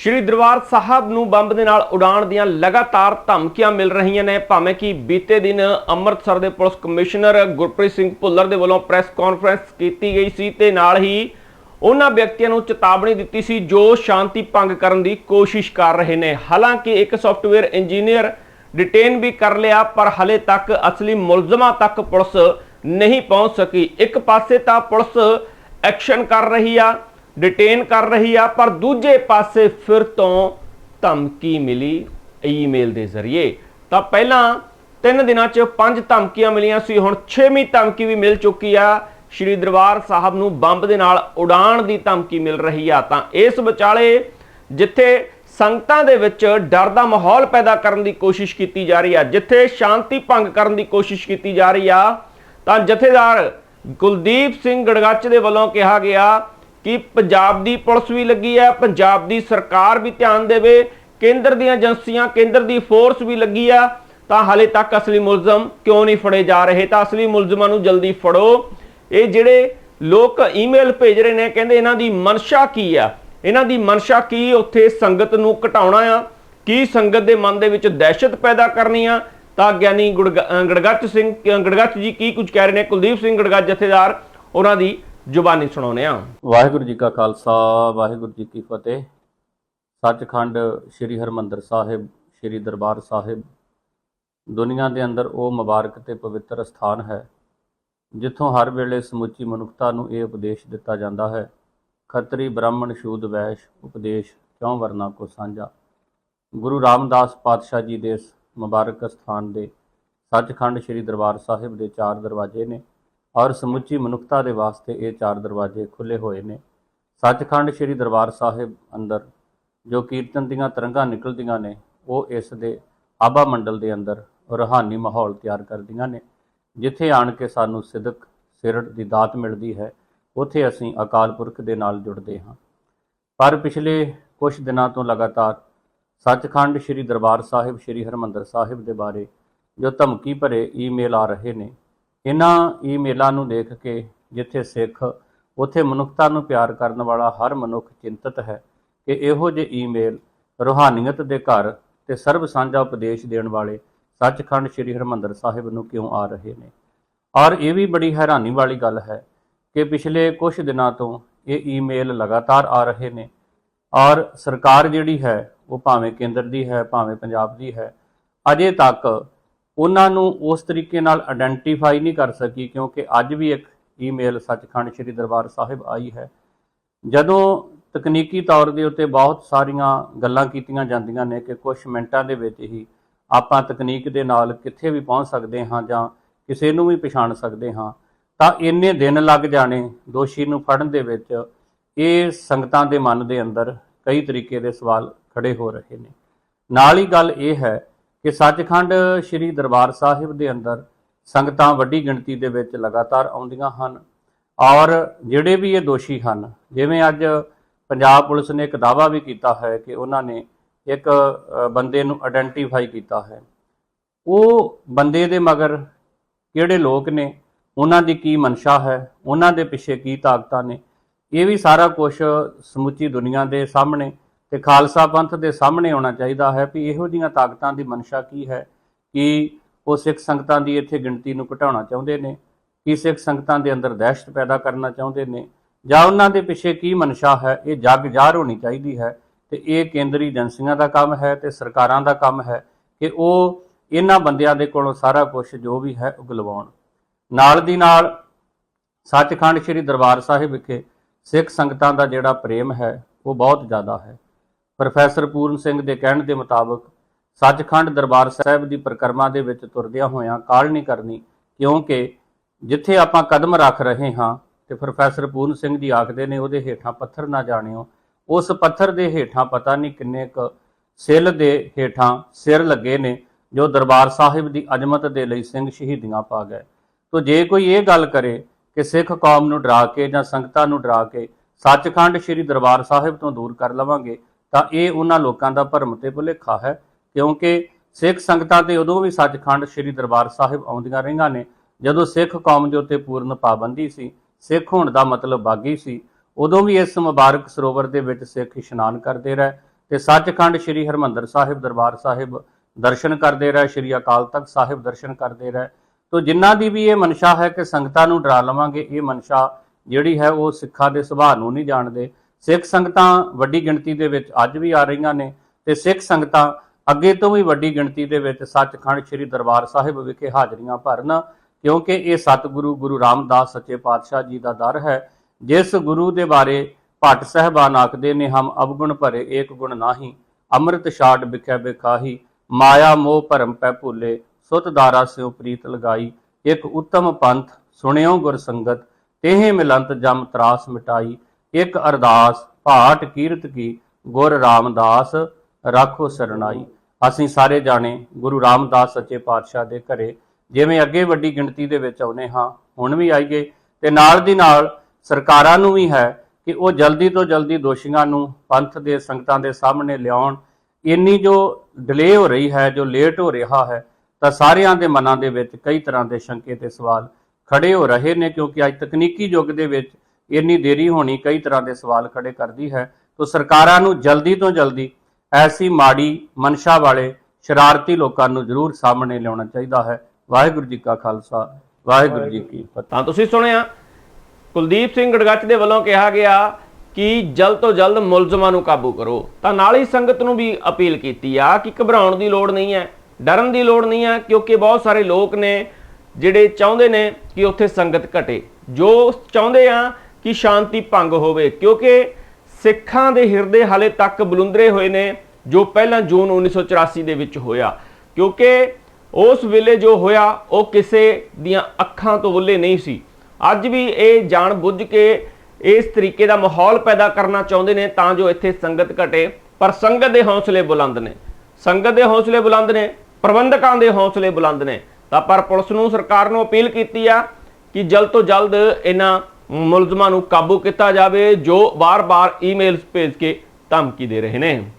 ਸ਼੍ਰੀ ਦਰਬਾਰ ਸਾਹਿਬ ਨੂੰ ਬੰਬ ਦੇ ਨਾਲ ਉਡਾਣ ਦੀਆਂ ਲਗਾਤਾਰ ਧਮਕੀਆਂ ਮਿਲ ਰਹੀਆਂ ਨੇ, ਭਾਵੇਂ ਕਿ ਬੀਤੇ ਦਿਨ ਅੰਮ੍ਰਿਤਸਰ ਦੇ ਪੁਲਿਸ ਕਮਿਸ਼ਨਰ ਗੁਰਪ੍ਰੀਤ ਸਿੰਘ ਭੁੱਲਰ ਦੇ ਵੱਲੋਂ ਪ੍ਰੈਸ ਕਾਨਫਰੰਸ ਕੀਤੀ ਗਈ ਸੀ ਤੇ ਨਾਲ ਹੀ ਉਹਨਾਂ ਵਿਅਕਤੀਆਂ ਨੂੰ ਚੇਤਾਵਨੀ ਦਿੱਤੀ ਸੀ ਜੋ ਸ਼ਾਂਤੀ ਭੰਗ ਕਰਨ ਦੀ ਕੋਸ਼ਿਸ਼ ਕਰ ਰਹੇ ਨੇ। ਹਾਲਾਂਕਿ ਇੱਕ ਸੌਫਟਵੇਅਰ ਇੰਜੀਨੀਅਰ ਡਿਟੇਨ ਵੀ ਕਰ ਲਿਆ, ਪਰ ਹਲੇ ਤੱਕ ਅਸਲੀ ਮੁਲਜ਼ਮਾਂ ਤੱਕ ਪੁਲਿਸ ਨਹੀਂ ਪਹੁੰਚ ਸਕੀ। ਇੱਕ ਪਾਸੇ ਤਾਂ ਪੁਲਿਸ ਐਕਸ਼ਨ ਕਰ ਰਹੀ ਆ ਡਿਟੇਨ ਕਰ ਰਹੀ ਆ, ਪਰ ਦੂਜੇ ਪਾਸੇ ਫਿਰ ਤੋਂ ਧਮਕੀ ਮਿਲੀ ਈਮੇਲ ਦੇ ਜ਼ਰੀਏ। ਤਾਂ ਪਹਿਲਾਂ ਤਿੰਨ ਦਿਨਾਂ 'ਚ ਪੰਜ ਧਮਕੀਆਂ ਮਿਲੀਆਂ ਸੀ, ਹੁਣ 6ਵੀਂ ਧਮਕੀ ਵੀ ਮਿਲ ਚੁੱਕੀ ਆ। ਸ਼੍ਰੀ ਦਰਬਾਰ ਸਾਹਿਬ ਨੂੰ ਬੰਬ ਦੇ ਨਾਲ ਉਡਾਣ ਦੀ ਧਮਕੀ ਮਿਲ ਰਹੀ ਆ। ਤਾਂ ਇਸ ਵਿਚਾਲੇ ਜਿੱਥੇ ਸੰਗਤਾਂ ਦੇ ਵਿੱਚ ਡਰ ਦਾ ਮਾਹੌਲ ਪੈਦਾ ਕਰਨ ਦੀ ਕੋਸ਼ਿਸ਼ ਕੀਤੀ ਜਾ ਰਹੀ ਆ, ਜਿੱਥੇ ਸ਼ਾਂਤੀ ਭੰਗ ਕਰਨ ਦੀ ਕੋਸ਼ਿਸ਼ ਕੀਤੀ ਜਾ ਰਹੀ ਆ, ਤਾਂ ਜਥੇਦਾਰ ਕੁਲਦੀਪ ਸਿੰਘ ਗੜਗੱਚ ਦੇ ਵੱਲੋਂ ਕਿਹਾ ਗਿਆ ਕਿ ਪੰਜਾਬ ਦੀ ਪੁਲਿਸ ਵੀ ਲੱਗੀ ਹੈ, ਪੰਜਾਬ ਦੀ ਸਰਕਾਰ ਵੀ ਧਿਆਨ ਦੇਵੇ, ਕੇਂਦਰ ਦੀਆਂ ਏਜੰਸੀਆਂ, ਕੇਂਦਰ ਦੀ ਫੋਰਸ ਵੀ ਲੱਗੀ ਆ, ਤਾਂ ਹਾਲੇ ਤੱਕ ਅਸਲੀ ਮੁਲਜ਼ਮ ਕਿਉਂ ਨਹੀਂ ਫੜੇ ਜਾ ਰਹੇ? ਤਾਂ ਅਸਲੀ ਮੁਲਜ਼ਮਾਂ ਨੂੰ ਜਲਦੀ ਫੜੋ। ਇਹ ਜਿਹੜੇ ਲੋਕ ਈਮੇਲ ਭੇਜ ਰਹੇ ਨੇ, ਕਹਿੰਦੇ ਇਹਨਾਂ ਦੀ ਮਨਸ਼ਾ ਕੀ ਆ? ਇਹਨਾਂ ਦੀ ਮਨਸ਼ਾ ਕੀ? ਉੱਥੇ ਸੰਗਤ ਨੂੰ ਘਟਾਉਣਾ ਆ। ਕੀ ਸੰਗਤ ਦੇ ਮਨ ਦੇ ਵਿੱਚ ਦਹਿਸ਼ਤ ਪੈਦਾ ਕਰਨੀ ਆ? ਤਾਂ ਗਿਆਨੀ ਗੁੜਗ- ਗੜਗੱਚ ਸਿੰਘ, ਅਹ ਗੜਗੱਚ ਜੀ ਕੀ ਕੁਝ ਕਹਿ ਰਹੇ ਨੇ? ਕੁਲਦੀਪ ਸਿੰਘ ਗੜਗੱਚ ਜਥੇਦਾਰ, ਉਹਨਾਂ ਦੀ ਜ਼ੁਬਾਨੀ ਸੁਣਾਉਣੇ ਆ ਵਾਹਿਗੁਰੂ ਜੀ ਕਾ ਖਾਲਸਾ, ਵਾਹਿਗੁਰੂ ਜੀ ਕੀ ਫਤਿਹ। ਸੱਚਖੰਡ ਸ੍ਰੀ ਹਰਮੰਦਰ ਸਾਹਿਬ, ਸ੍ਰੀ ਦਰਬਾਰ ਸਾਹਿਬ। ਦੁਨੀਆ ਦੇ ਅੰਦਰ ਉਹ ਮੁਬਾਰਕ ਤੇ ਪਵਿੱਤਰ ਸਥਾਨ ਹੈ, ਜਿੱਥੋਂ ਹਰ ਵੇਲੇ ਸਮੁੱਚੀ ਮਨੁੱਖਤਾ ਨੂੰ ਇਹ ਉਪਦੇਸ਼ ਦਿੱਤਾ ਜਾਂਦਾ ਹੈ। ਖੱਤਰੀ ਬ੍ਰਾਹਮਣ ਸ਼ੂਦ ਵੈਸ਼ ਉਪਦੇਸ਼ ਕਿਉਂ ਵਰਨਾ ਕੋ ਸਾਂਝਾ? ਗੁਰੂ ਰਾਮਦਾਸ ਪਾਤਸ਼ਾਹ ਜੀ ਦੇ ਮੁਬਾਰਕ ਸਥਾਨ ਦੇ ਸੱਚਖੰਡ ਸ੍ਰੀ ਦਰਬਾਰ ਸਾਹਿਬ ਦੇ ਚਾਰ ਦਰਵਾਜ਼ੇ ਨੇ। ਔਰ ਸਮੁੱਚੀ ਮਨੁੱਖਤਾ ਦੇ ਵਾਸਤੇ ਇਹ ਚਾਰ ਦਰਵਾਜ਼ੇ ਖੁੱਲੇ ਹੋਏ ਨੇ। ਸੱਚਖੰਡ ਸ੍ਰੀ ਦਰਬਾਰ ਸਾਹਿਬ ਅੰਦਰ ਜੋ ਕੀਰਤਨ ਦੀਆਂ ਤਰੰਗਾਂ ਨਿਕਲਦੀਆਂ ਨੇ, ਉਹ ਇਸ ਦੇ ਆਬਾ ਮੰਡਲ ਦੇ ਅੰਦਰ ਰੂਹਾਨੀ ਮਾਹੌਲ ਤਿਆਰ ਕਰਦੀਆਂ ਨੇ, ਜਿੱਥੇ ਆਣ ਕੇ ਸਾਨੂੰ ਸਿਦਕ, ਸਿਰੜ ਦੀ ਦਾਤ ਮਿਲਦੀ ਹੈ, ਉੱਥੇ ਅਸੀਂ ਅਕਾਲ ਪੁਰਖ ਦੇ ਨਾਲ ਜੁੜਦੇ ਹਾਂ। ਪਰ ਪਿਛਲੇ ਕੁਝ ਦਿਨਾਂ ਤੋਂ ਲਗਾਤਾਰ ਸੱਚਖੰਡ ਸ੍ਰੀ ਦਰਬਾਰ ਸਾਹਿਬ, ਸ੍ਰੀ ਹਰਮੰਦਰ ਸਾਹਿਬ ਦੇ ਬਾਰੇ ਜੋ ਧਮਕੀ ਭਰੇ ਈਮੇਲ ਆ ਰਹੇ ਨੇ ਇਹਨਾਂ ਈਮੇਲਾਂ ਨੂੰ ਦੇਖ ਕੇ ਜਿੱਥੇ ਸਿੱਖ ਉੱਥੇ ਮਨੁੱਖਤਾ ਨੂੰ ਪਿਆਰ ਕਰਨ ਵਾਲਾ ਹਰ ਮਨੁੱਖ ਚਿੰਤਤ ਹੈ ਕਿ ਇਹੋ ਜਿਹੇ ਈਮੇਲ ਰੂਹਾਨੀਅਤ ਦੇ ਘਰ ਤੇ ਸਰਬ ਸਾਂਝਾ ਉਪਦੇਸ਼ ਦੇਣ ਵਾਲੇ ਸੱਚਖੰਡ ਸ੍ਰੀ ਹਰਮੰਦਰ ਸਾਹਿਬ ਨੂੰ ਕਿਉਂ ਆ ਰਹੇ ਨੇ? ਔਰ ਇਹ ਵੀ ਬੜੀ ਹੈਰਾਨੀ ਵਾਲੀ ਗੱਲ ਹੈ ਕਿ ਪਿਛਲੇ ਕੁਝ ਦਿਨਾਂ ਤੋਂ ਇਹ ਈਮੇਲ ਲਗਾਤਾਰ ਆ ਰਹੇ ਨੇ। ਔਰ ਸਰਕਾਰ ਜਿਹੜੀ ਹੈ, ਉਹ ਭਾਵੇਂ ਕੇਂਦਰ ਦੀ ਹੈ, ਭਾਵੇਂ ਪੰਜਾਬ ਦੀ ਹੈ, ਅਜੇ ਤੱਕ ਉਹਨਾਂ ਨੂੰ ਉਸ ਤਰੀਕੇ ਨਾਲ ਆਇਡੈਂਟੀਫਾਈ ਨਹੀਂ ਕਰ ਸਕੀ ਕਿਉਂਕਿ ਅੱਜ ਵੀ ਇੱਕ ਈਮੇਲ ਸੱਚਖੰਡ ਸ੍ਰੀ ਦਰਬਾਰ ਸਾਹਿਬ ਆਈ ਹੈ। ਜਦੋਂ ਤਕਨੀਕੀ ਤੌਰ ਦੇ ਉੱਤੇ ਬਹੁਤ ਸਾਰੀਆਂ ਗੱਲਾਂ ਕੀਤੀਆਂ ਜਾਂਦੀਆਂ ਨੇ ਕਿ ਕੁਝ ਮਿੰਟਾਂ ਦੇ ਵਿੱਚ ਹੀ ਆਪਾਂ ਤਕਨੀਕ ਦੇ ਨਾਲ ਕਿੱਥੇ ਵੀ ਪਹੁੰਚ ਸਕਦੇ ਹਾਂ ਜਾਂ ਕਿਸੇ ਨੂੰ ਵੀ ਪਛਾਣ ਸਕਦੇ ਹਾਂ, ਤਾਂ ਇੰਨੇ ਦਿਨ ਲੱਗ ਜਾਣੇ ਦੋਸ਼ੀ ਨੂੰ ਫੜਨ ਦੇ ਵਿੱਚ। ਇਹ ਸੰਗਤਾਂ ਦੇ ਮਨ ਦੇ ਅੰਦਰ ਕਈ ਤਰੀਕੇ ਦੇ ਸਵਾਲ ਖੜੇ ਹੋ ਰਹੇ ਨੇ। ਨਾਲ ਹੀ ਗੱਲ ਇਹ ਹੈ ਕਿ ਸੱਚਖੰਡ ਸ੍ਰੀ ਦਰਬਾਰ ਸਾਹਿਬ ਦੇ ਅੰਦਰ ਸੰਗਤਾਂ ਵੱਡੀ ਗਿਣਤੀ ਦੇ ਵਿੱਚ ਲਗਾਤਾਰ ਆਉਂਦੀਆਂ ਹਨ ਔਰ ਜਿਹੜੇ ਵੀ ਇਹ ਦੋਸ਼ੀ ਹਨ, ਜਿਵੇਂ ਅੱਜ ਪੰਜਾਬ ਪੁਲਿਸ ਨੇ ਇੱਕ ਦਾਅਵਾ ਵੀ ਕੀਤਾ ਹੈ ਕਿ ਉਹਨਾਂ ਨੇ ਇੱਕ ਬੰਦੇ ਨੂੰ ਆਇਡੈਂਟੀਫਾਈ ਕੀਤਾ ਹੈ। ਉਹ ਬੰਦੇ ਦੇ ਮਗਰ ਕਿਹੜੇ ਲੋਕ ਨੇ, ਉਹਨਾਂ ਦੀ ਕੀ ਮਨਸ਼ਾ ਹੈ, ਉਹਨਾਂ ਦੇ ਪਿੱਛੇ ਕੀ ਤਾਕਤਾਂ ਨੇ, ਇਹ ਵੀ ਸਾਰਾ ਕੁਝ ਸਮੁੱਚੀ ਦੁਨੀਆ ਦੇ ਸਾਹਮਣੇ ਤੇ ਖਾਲਸਾ ਪੰਥ ਦੇ ਸਾਹਮਣੇ ਆਉਣਾ ਚਾਹੀਦਾ ਹੈ ਵੀ ਇਹੋ ਜੀਆਂ ਤਾਕਤਾਂ ਦੀ ਮਨਸ਼ਾ ਕੀ ਹੈ? ਕਿ ਉਹ ਸਿੱਖ ਸੰਗਤਾਂ ਦੀ ਇੱਥੇ ਗਿਣਤੀ ਨੂੰ ਘਟਾਉਣਾ ਚਾਹੁੰਦੇ ਨੇ? ਕਿ ਸਿੱਖ ਸੰਗਤਾਂ ਦੇ ਅੰਦਰ ਦਹਿਸ਼ਤ ਪੈਦਾ ਕਰਨਾ ਚਾਹੁੰਦੇ ਨੇ? ਜਾਂ ਉਹਨਾਂ ਦੇ ਪਿੱਛੇ ਕੀ ਮਨਸ਼ਾ ਹੈ? ਇਹ ਜੱਗ ਜ਼ਾਹਰ ਹੋਣੀ ਚਾਹੀਦੀ ਹੈ ਤੇ ਇਹ ਕੇਂਦਰੀ ਏਜੰਸੀਆਂ ਦਾ ਕੰਮ ਹੈ ਤੇ ਸਰਕਾਰਾਂ ਦਾ ਕੰਮ ਹੈ ਕਿ ਉਹ ਇਹਨਾਂ ਬੰਦਿਆਂ ਦੇ ਕੋਲੋਂ ਸਾਰਾ ਕੁਝ ਜੋ ਵੀ ਹੈ ਉਗਲਵਾਉਣ ਨਾਲ ਦੀ ਨਾਲ ਸੱਚਖੰਡ ਸ੍ਰੀ ਦਰਬਾਰ ਸਾਹਿਬ ਵਿਖੇ ਸਿੱਖ ਸੰਗਤਾਂ ਦਾ ਜਿਹੜਾ ਪ੍ਰੇਮ ਹੈ ਉਹ ਬਹੁਤ ਜ਼ਿਆਦਾ ਹੈ। ਪ੍ਰੋਫੈਸਰ ਪੂਰਨ ਸਿੰਘ ਦੇ ਕਹਿਣ ਦੇ ਮੁਤਾਬਕ, ਸੱਚਖੰਡ ਦਰਬਾਰ ਸਾਹਿਬ ਦੀ ਪਰਿਕਰਮਾ ਦੇ ਵਿੱਚ ਤੁਰਦਿਆਂ ਹੋਇਆਂ ਕਾਲ ਨਹੀਂ ਕਰਨੀ, ਕਿਉਂਕਿ ਜਿੱਥੇ ਆਪਾਂ ਕਦਮ ਰੱਖ ਰਹੇ ਹਾਂ, ਤੇ ਪ੍ਰੋਫੈਸਰ ਪੂਰਨ ਸਿੰਘ ਜੀ ਆਖਦੇ ਨੇ ਉਹਦੇ ਹੇਠਾਂ ਪੱਥਰ ਨਾ ਜਾਣਿਓ, ਉਸ ਪੱਥਰ ਦੇ ਹੇਠਾਂ ਪਤਾ ਨਹੀਂ ਕਿੰਨੇ ਕ ਸਿੱਲ ਦੇ ਹੇਠਾਂ ਸਿਰ ਲੱਗੇ ਨੇ, ਜੋ ਦਰਬਾਰ ਸਾਹਿਬ ਦੀ ਅਜ਼ਮਤ ਦੇ ਲਈ ਸਿੰਘ ਸ਼ਹੀਦੀਆਂ ਪਾ ਗਏ। ਤੋ ਜੇ ਕੋਈ ਇਹ ਗੱਲ ਕਰੇ ਕਿ ਸਿੱਖ ਕੌਮ ਨੂੰ ਡਰਾ ਕੇ ਜਾਂ ਸੰਗਤਾਂ ਨੂੰ ਡਰਾ ਕੇ ਸੱਚਖੰਡ ਸ੍ਰੀ ਦਰਬਾਰ ਸਾਹਿਬ ਤੋਂ ਦੂਰ ਕਰ ਲਵਾਂਗੇ ਤਾਂ ਇਹ ਉਹਨਾਂ ਲੋਕਾਂ ਦਾ ਭਰਮ ਤੇ ਭੁਲੇਖਾ ਹੈ, ਕਿਉਂਕਿ ਸਿੱਖ ਸੰਗਤਾਂ ਤੇ ਉਦੋਂ ਵੀ ਸੱਚਖੰਡ ਸ੍ਰੀ ਦਰਬਾਰ ਸਾਹਿਬ ਆਉਂਦੀਆਂ ਰਹੀਆਂ ਨੇ, ਜਦੋਂ ਸਿੱਖ ਕੌਮ ਦੇ ਉੱਤੇ ਪੂਰਨ ਪਾਬੰਦੀ ਸੀ, ਸਿੱਖ ਹੋਣ ਦਾ ਮਤਲਬ ਬਾਗੀ ਸੀ, ਉਦੋਂ ਵੀ ਇਸ ਮੁਬਾਰਕ ਸਰੋਵਰ ਦੇ ਵਿੱਚ ਸਿੱਖ ਇਸ਼ਨਾਨ ਕਰਦੇ ਰਹੇ ਤੇ ਸੱਚਖੰਡ ਸ੍ਰੀ ਹਰਮੰਦਰ ਸਾਹਿਬ ਦਰਬਾਰ ਸਾਹਿਬ ਦਰਸ਼ਨ ਕਰਦੇ ਰਹੇ, ਸ੍ਰੀ ਅਕਾਲ ਤਖਤ ਸਾਹਿਬ ਦਰਸ਼ਨ ਕਰਦੇ ਰਹੇ। ਤੋ ਜਿਨ੍ਹਾਂ ਦੀ ਵੀ ਇਹ ਮਨਸ਼ਾ ਹੈ ਕਿ ਸੰਗਤਾਂ ਨੂੰ ਡਰਾ ਲਵਾਂਗੇ, ਇਹ ਮਨਸ਼ਾ ਜਿਹੜੀ ਹੈ ਉਹ ਸਿੱਖਾਂ ਦੇ ਸੁਭਾਅ ਨੂੰ ਨਹੀਂ ਜਾਣਦੇ ਸਿੱਖ ਸੰਗਤਾਂ ਵੱਡੀ ਗਿਣਤੀ ਦੇ ਵਿੱਚ ਅੱਜ ਵੀ ਆ ਰਹੀਆਂ ਨੇ ਤੇ ਸਿੱਖ ਸੰਗਤਾਂ ਅੱਗੇ ਤੋਂ ਵੀ ਵੱਡੀ ਗਿਣਤੀ ਦੇ ਵਿੱਚ ਸੱਚਖੰਡ ਸ੍ਰੀ ਦਰਬਾਰ ਸਾਹਿਬ ਵਿਖੇ ਹਾਜ਼ਰੀਆਂ ਭਰਨ, ਕਿਉਂਕਿ ਇਹ ਸਤਿਗੁਰੂ ਗੁਰੂ ਰਾਮਦਾਸ ਸੱਚੇ ਪਾਤਸ਼ਾਹ ਜੀ ਦਾ ਦਰ ਹੈ, ਜਿਸ ਗੁਰੂ ਦੇ ਬਾਰੇ ਭੱਟ ਸਹਿਬਾਨ ਆਖਦੇ ਨੇ, ਹਮ ਅਵਗੁਣ ਭਰੇ ਏਕ ਗੁਣ ਨਾਹੀ, ਅੰਮ੍ਰਿਤ ਛਾੜ ਬਿਖੈ ਵਿਖਾਹੀ, ਮਾਇਆ ਮੋਹ ਭਰਮ ਪੈ ਭੁੱਲੇ, ਸੁਤ ਦਾਰਾ ਸਿਉ ਪ੍ਰੀਤ ਲਗਾਈ, ਇੱਕ ਉੱਤਮ ਪੰਥ ਸੁਣਿਓ ਗੁਰ ਸੰਗਤ, ਤੇਹ ਮਿਲੰਤ ਜਮ ਤਰਾਸ ਮਿਟਾਈ ਇੱਕ ਅਰਦਾਸ, ਭਾਟ, ਕੀਰਤ ਕੀ, ਗੁਰ ਰਾਮਦਾਸ ਰਾਖੋ ਸਰਣਾਈ ਅਸੀਂ ਸਾਰੇ ਜਾਣੇ ਗੁਰੂ ਰਾਮਦਾਸ ਸੱਚੇ ਪਾਤਸ਼ਾਹ ਦੇ ਘਰੇ, ਜਿਵੇਂ ਅੱਗੇ ਵੱਡੀ ਗਿਣਤੀ ਦੇ ਵਿੱਚ ਆਉਨੇ ਹਾਂ, ਹੁਣ ਵੀ ਆਈਏ ਤੇ ਨਾਲ ਦੀ ਨਾਲ ਸਰਕਾਰਾਂ ਨੂੰ ਵੀ ਹੈ ਕਿ ਉਹ ਜਲਦੀ ਤੋਂ ਜਲਦੀ ਦੋਸ਼ੀਆਂ ਨੂੰ ਪੰਥ ਦੇ, ਸੰਗਤਾਂ ਦੇ ਸਾਹਮਣੇ ਲਿਆਉਣ। ਇੰਨੀ ਜੋ ਡਿਲੇ ਹੋ ਰਹੀ ਹੈ, ਜੋ ਲੇਟ ਹੋ ਰਿਹਾ ਹੈ, ਤਾਂ ਸਾਰਿਆਂ ਦੇ ਮਨਾਂ ਦੇ ਵਿੱਚ ਕਈ ਤਰ੍ਹਾਂ ਦੇ ਸ਼ੰਕੇ ਤੇ ਸਵਾਲ ਖੜੇ ਹੋ ਰਹੇ ਨੇ, ਕਿਉਂਕਿ ਅੱਜ ਤਕਨੀਕੀ ਯੁੱਗ ਦੇ ਵਿੱਚ ਇੰਨੀ ਦੇਰੀ ਹੋਣੀ ਕਈ ਤਰ੍ਹਾਂ ਦੇ ਸਵਾਲ ਖੜੇ ਕਰਦੀ ਹੈ। ਤੋਂ ਸਰਕਾਰਾਂ ਨੂੰ ਜਲਦੀ ਤੋਂ ਜਲਦੀ ਐਸੀ ਮਾੜੀ ਮਨਸ਼ਾ ਵਾਲੇ ਸ਼ਰਾਰਤੀ ਲੋਕਾਂ ਨੂੰ ਜ਼ਰੂਰ ਸਾਹਮਣੇ ਲਿਆਉਣਾ ਚਾਹੀਦਾ ਹੈ। ਵਾਹਿਗੁਰੂ ਜੀ ਕਾ ਖਾਲਸਾ, ਵਾਹਿਗੁਰੂ ਜੀ ਕੀ ਫਤਿਹ। ਤਾਂ ਤੁਸੀਂ ਸੁਣਿਆ, ਕੁਲਦੀਪ ਸਿੰਘ ਗੜਗੱਚ ਦੇ ਵੱਲੋਂ ਕਿਹਾ ਗਿਆ ਕਿ ਜਲਦ ਤੋਂ ਜਲਦ ਮੁਲਜ਼ਮਾਂ ਨੂੰ ਕਾਬੂ ਕਰੋ। ਤਾਂ ਨਾਲ ਹੀ ਸੰਗਤ ਨੂੰ ਵੀ ਅਪੀਲ ਕੀਤੀ ਆ ਕਿ ਘਬਰਾਉਣ ਦੀ ਲੋੜ ਨਹੀਂ ਹੈ, ਡਰਨ ਦੀ ਲੋੜ ਨਹੀਂ ਹੈ, ਕਿਉਂਕਿ ਬਹੁਤ ਸਾਰੇ ਲੋਕ ਨੇ ਜਿਹੜੇ ਚਾਹੁੰਦੇ ਨੇ ਕਿ ਉੱਥੇ ਸੰਗਤ ਘਟੇ। ਜੋ ਚਾਹੁੰਦੇ ਆ ਕਿ ਸ਼ਾਂਤੀ ਭੰਗ ਹੋਵੇ, ਕਿਉਂਕਿ ਸਿੱਖਾਂ ਦੇ ਹਿਰਦੇ ਹਾਲੇ ਤੱਕ ਬਲੁੰਦਰੇ ਹੋਏ ਨੇ, ਜੋ ਪਹਿਲਾਂ ਜੂਨ 1984 ਦੇ ਵਿੱਚ ਹੋਇਆ। ਕਿਉਂਕਿ ਉਸ ਵੇਲੇ ਜੋ ਹੋਇਆ, ਉਹ ਕਿਸੇ ਦੀਆਂ ਅੱਖਾਂ ਤੋਂ ਉੱਲੇ ਨਹੀਂ ਸੀ। ਅੱਜ ਵੀ ਇਹ ਜਾਣ ਬੁੱਝ ਕੇ ਇਸ ਤਰੀਕੇ ਦਾ ਮਾਹੌਲ ਪੈਦਾ ਕਰਨਾ ਚਾਹੁੰਦੇ ਨੇ, ਤਾਂ ਜੋ ਇੱਥੇ ਸੰਗਤ ਘਟੇ। ਪਰ ਸੰਗਤ ਦੇ ਹੌਸਲੇ ਬੁਲੰਦ ਨੇ। ਸੰਗਤ ਦੇ ਹੌਸਲੇ ਬੁਲੰਦ ਨੇ, ਪ੍ਰਬੰਧਕਾਂ ਦੇ ਹੌਸਲੇ ਬੁਲੰਦ ਨੇ। ਤਾਂ ਪਰ ਪੁਲਿਸ ਨੂੰ ਸਰਕਾਰ ਨੂੰ ਅਪੀਲ ਕੀਤੀ ਆ ਕਿ ਜਲਦ ਤੋਂ ਜਲਦ ਇਹਨਾਂ ਮੁਲਜ਼ਮਾਂ ਨੂੰ ਕਾਬੂ ਕੀਤਾ ਜਾਵੇ ਜੋ ਬਾਰ-ਬਾਰ ਈਮੇਲਸ ਭੇਜ ਕੇ ਧਮਕੀ ਦੇ ਰਹੇ ਨੇ।